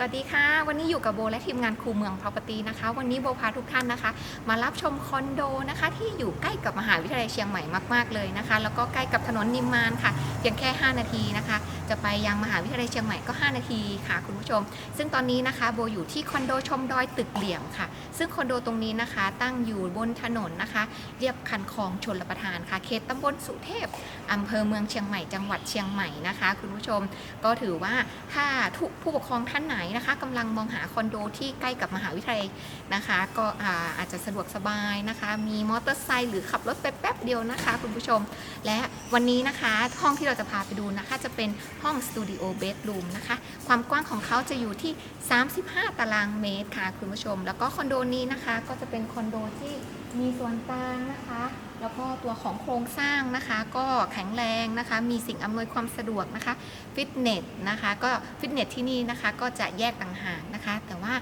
สวัสดีค่ะ วันนี้อยู่กับโบและทีมงานครูเมือง property นะคะ วันนี้โบพาทุกท่านนะคะ มารับชมคอนโดนะคะ ที่อยู่ใกล้กับมหาวิทยาลัยเชียงใหม่มาก ๆ เลยนะคะ แล้วก็ใกล้กับถนนนิมมานค่ะเพียงแค่ 5 นาทีนะคะ จะไปยังมหาวิทยาลัยเชียงใหม่ก็ 5 นาทีค่ะคุณผู้ชม ซึ่งตอนนี้นะคะโบอยู่ที่คอนโดชมดอยตึกเหลี่ยมค่ะ ซึ่งคอนโดตรงนี้นะคะ ตั้งอยู่บนถนนนะคะ เรียบคันคลองชนประทานค่ะ เขตตำบลสุเทพอำเภอเมืองเชียงใหม่จังหวัดเชียงใหม่นะคะ คุณผู้ชมก็ถือว่าถ้าผู้ปกครองท่านไหนนะคะกำลังมองหาคอนโดที่ใกล้กับมหาวิทยาลัยนะคะ ก็อ่าอาจจะสะดวกสบายนะคะ มีมอเตอร์ไซค์หรือขับรถไปแป๊บเดียวนะคะ คุณผู้ชม และวันนี้นะคะห้องที่เราจะพาไปดูนะคะจะเป็นห้องสตูดิโอเบดรูมนะคะ ความกว้างของเขาจะอยู่ที่ 35 ตารางเมตรค่ะคุณผู้ชม แล้วก็คอนโดนี้นะคะก็จะเป็นคอนโดที่มีส่วนกลางนะคะ แล้วก็ตัวของโครงสร้างนะคะ ก็แข็งแรงนะคะ มีสิ่งอำนวยความสะดวกนะคะ ฟิตเนสนะคะ ก็ฟิตเนสที่นี่นะคะก็จะแยกต่างหากนะคะ แต่ว่า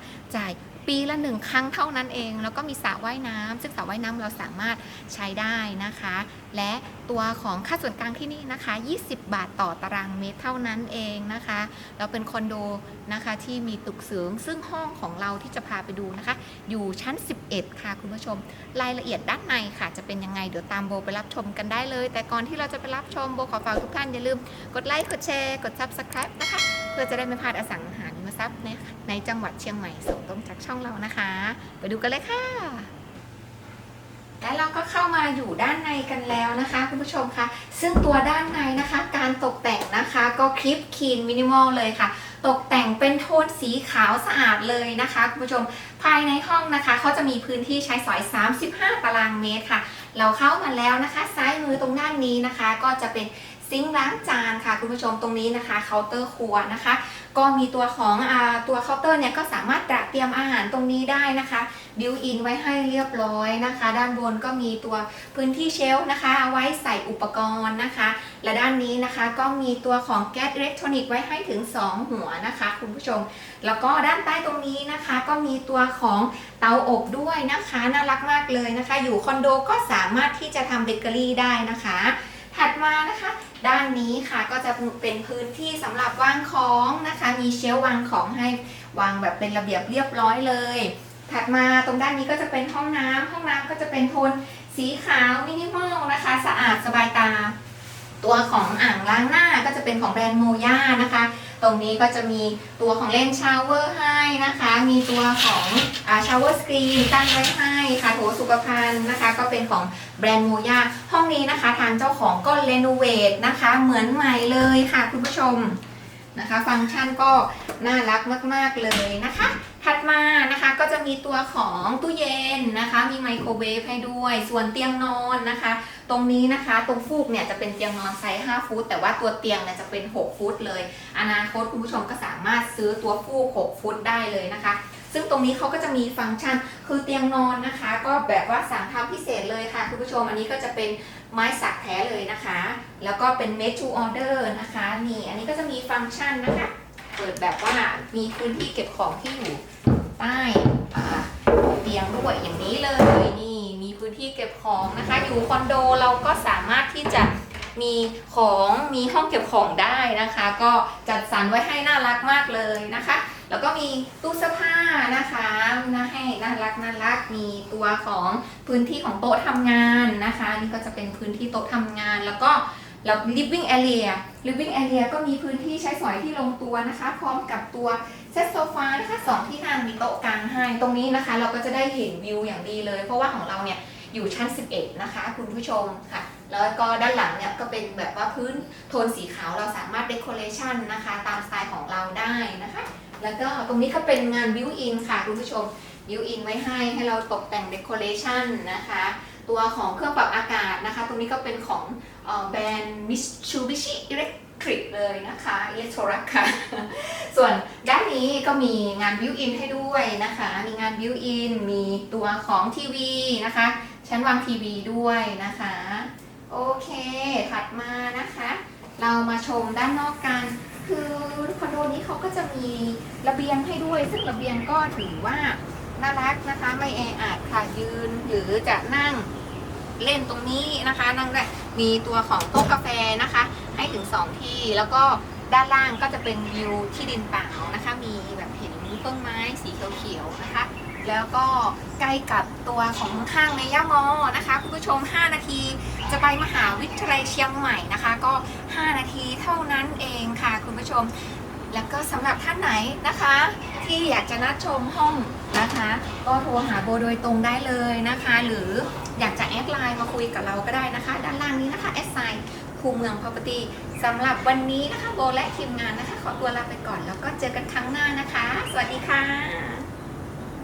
ปีละหนึ่งครั้งเท่านั้นเอง แล้วก็มีสระว่ายน้ำซึ่งสระว่ายน้ำเราสามารถใช้ได้นะคะ และตัวของค่าส่วนกลางที่นี่นะคะ 20 บาทต่อตารางเมตรเท่านั้นเองนะคะ เราเป็นคอนโดนะคะที่มีตึกสูงซึ่งห้องของเราที่จะพาไปดูนะคะ อยู่ชั้น 11 ค่ะคุณผู้ชม รายละเอียดด้านในค่ะจะเป็นยังไงเดี๋ยวตามโบไปรับชมกันได้เลย แต่ก่อนที่เราจะไปรับชมโบขอฝากทุกท่านอย่าลืม กดไลค์กดแชร์กด subscribe นะคะ เพื่อจะได้ไม่พลาดอสังหา ทรัพย์ในในจังหวัดเชียงใหม่ส่งตรงจากช่องเรานะคะ ไปดูกันเลยค่ะ และเราก็เข้ามาอยู่ด้านในกันแล้วนะคะ คุณผู้ชมคะซึ่งตัวด้านในนะคะ การตกแต่งนะคะก็คลิปคีนมินิมอลเลยค่ะ ตกแต่งเป็นโทนสีขาวสะอาดเลยนะคะคุณผู้ชมภายในห้องนะคะเขาจะมีพื้นที่ใช้สอย 35 ตารางเมตรค่ะ เราเข้ามาแล้วนะคะ ซ้ายมือตรงด้านนี้นะคะ ก็จะเป็น ซิงค์ล้างจานค่ะคุณผู้ชมตรงนี้นะคะเคาน์เตอร์ครัวนะคะ ก็มีตัวของอตัวเคาน์เตอร์เนี่ยก็สามารถตระเตรียมอาหารตรงนี้ได้นะคะบิวอินไว้ให้เรียบร้อยนะคะ ด้านบนก็มีตัวพื้นที่เชลฟ์นะคะเอาไว้ใส่อุปกรณ์นะคะ และด้านนี้นะคะก็มีตัวของแก๊สอิเล็กทรอนิกส์ไว้ให้ถึง 2 หัวนะคะ คุณผู้ชม แล้วก็ด้านใต้ตรงนี้นะคะ ก็มีตัวของเตาอบด้วยนะคะน่ารักมากเลยนะคะ อยู่คอนโดก็สามารถที่จะทำเบเกอรี่ได้นะคะ ถัดมานะคะ ด้านนี้ค่ะก็จะเป็นพื้นที่สำหรับวางของนะคะ มีเชลวางของให้วางแบบเป็นระเบียบเรียบร้อยเลย ถัดมาตรงด้านนี้ก็จะเป็นห้องน้ำห้องน้ำก็จะเป็นโทนสีขาวมินิมอลนะคะ สะอาดสบายตา ตัวของอ่างล้างหน้าก็จะเป็นของแบรนด์โมย่านะคะ ตรงนี้ก็จะมีตัวของเล่นชาวเวอร์ให้ นะคะ มีตัวของชาวเวอร์สกรีนตั้งไว้ให้ค่ะโถสุขภัณฑ์นะคะ ก็เป็นของแบรนด์โมยาห้องนี้นะคะ ทางเจ้าของก็เรโนเวทนะคะ เหมือนใหม่เลยค่ะคุณผู้ชม นะคะ ฟังก์ชันก็น่ารักมาก ๆ เลยนะคะ ถัดมานะคะก็จะมีตัวของตู้เย็นนะคะ มีไมโครเวฟให้ด้วย ส่วนเตียงนอนนะคะ ตรงนี้นะคะ ตรงฟูกเนี่ยจะเป็นเตียงนอนไซส์ 5 ฟุต แต่ว่าตัวเตียงเนี่ยจะเป็น 6 ฟุตเลย อนาคตคุณผู้ชมก็สามารถซื้อตัวฟูก 6 ฟุตได้เลยนะคะ ซึ่งตรงนี้เขาก็จะมีฟังก์ชันคือเตียงนอนนะคะ ก็แบบว่าสั่งทำพิเศษเลยค่ะคุณผู้ชมอันนี้ก็จะเป็นไม้สักแท้เลยนะคะ แล้วก็เป็น made to order นะคะ นี่อันนี้ก็จะมีฟังก์ชันนะคะ เปิดแบบว่ามีพื้นที่เก็บของที่อยู่ใต้เตียงด้วยอย่างนี้เลยนี่มีพื้นที่เก็บของนะคะ อยู่คอนโดเราก็สามารถที่จะมีของมีห้องเก็บของได้นะคะ ก็จัดสรรไว้ให้น่ารักมากเลยนะคะ แล้วก็มีตู้เสื้อผ้านะคะน่าให้น่ารักน่ารักมีตัวของพื้นที่ของโต๊ะทำงานนะคะ นี่ก็จะเป็นพื้นที่โต๊ะทำงาน แล้วก็แล้ว living area living area ก็มีพื้นที่ใช้สอยที่ลงตัวนะคะ พร้อมกับตัวเซตโซฟานะคะสองที่นั่งมีโต๊ะกลางให้ตรงนี้นะคะ เราก็จะได้เห็นวิวอย่างดีเลย เพราะว่าของเราเนี่ยอยู่ชั้น 11 นะคะ คุณผู้ชมค่ะ แล้วก็ด้านหลังเนี่ยก็เป็นแบบว่าพื้นโทนสีขาวเราสามารถเด o อเรชันนะคะ ตามสไตล์ของเราได้นะคะ แล้วก็ตรงนี้ก็เป็นงานบิวอินค่ะคุณผู้ชมบิวอินไว้ให้ให้เราตกแต่งเด o อเรชันนะคะ ตัวของเครื่องปรับอากาศนะคะ ตรงนี้ก็เป็นของแบรนด์ Mitsubishi Electric เลยนะคะอิเล็กโทรักค่ะ ส่วนด้านนี้ก็มีงานบิวอินให้ด้วยนะคะ มีงานบิวอินมีตัวของทีวีนะคะ ชั้นวางทีวีด้วยนะคะ โอเค ถัดมานะคะ เรามาชมด้านนอกกันคือ โดนี้เขาก็จะมีระเบียงให้ด้วย ซึ่งระเบียงก็ถือว่าน่ารักนะคะ ไม่แออัดค่ะยืนหรือจะนั่งเล่นตรงนี้นะคะ นั่งได้มีตัวของโต๊ะกาแฟนะคะ ให้ถึง 2 ที่แล้วก็ด้านล่างก็จะเป็นวิวที่ดินเปล่านะคะ มีแบบเห็นต้นไม้สีเขียวๆนะคะ แล้วก็ใกล้กับตัวของห้างในย่ามอนะคะคุณผู้ชม 5 นาทีจะไปมหาวิทยาลัยเชียงใหม่นะคะ ก็ 5 นาทีเท่านั้นเองค่ะคุณผู้ชม แล้วก็สำหรับท่านไหนนะคะ ที่อยากจะนัดชมห้องนะคะ ก็โทรหาโบโดยตรงได้เลยนะคะ หรืออยากจะแอดไลน์มาคุยกับเราก็ได้นะคะ ด้านล่างนี้นะคะแอดไซน์คูเมืองพ r o p e r t y สำหรับวันนี้นะคะโบและทีมงานนะคะ ขอตัวลาไปก่อน แล้วก็เจอกันครั้งหน้านะคะ สวัสดีค่ะ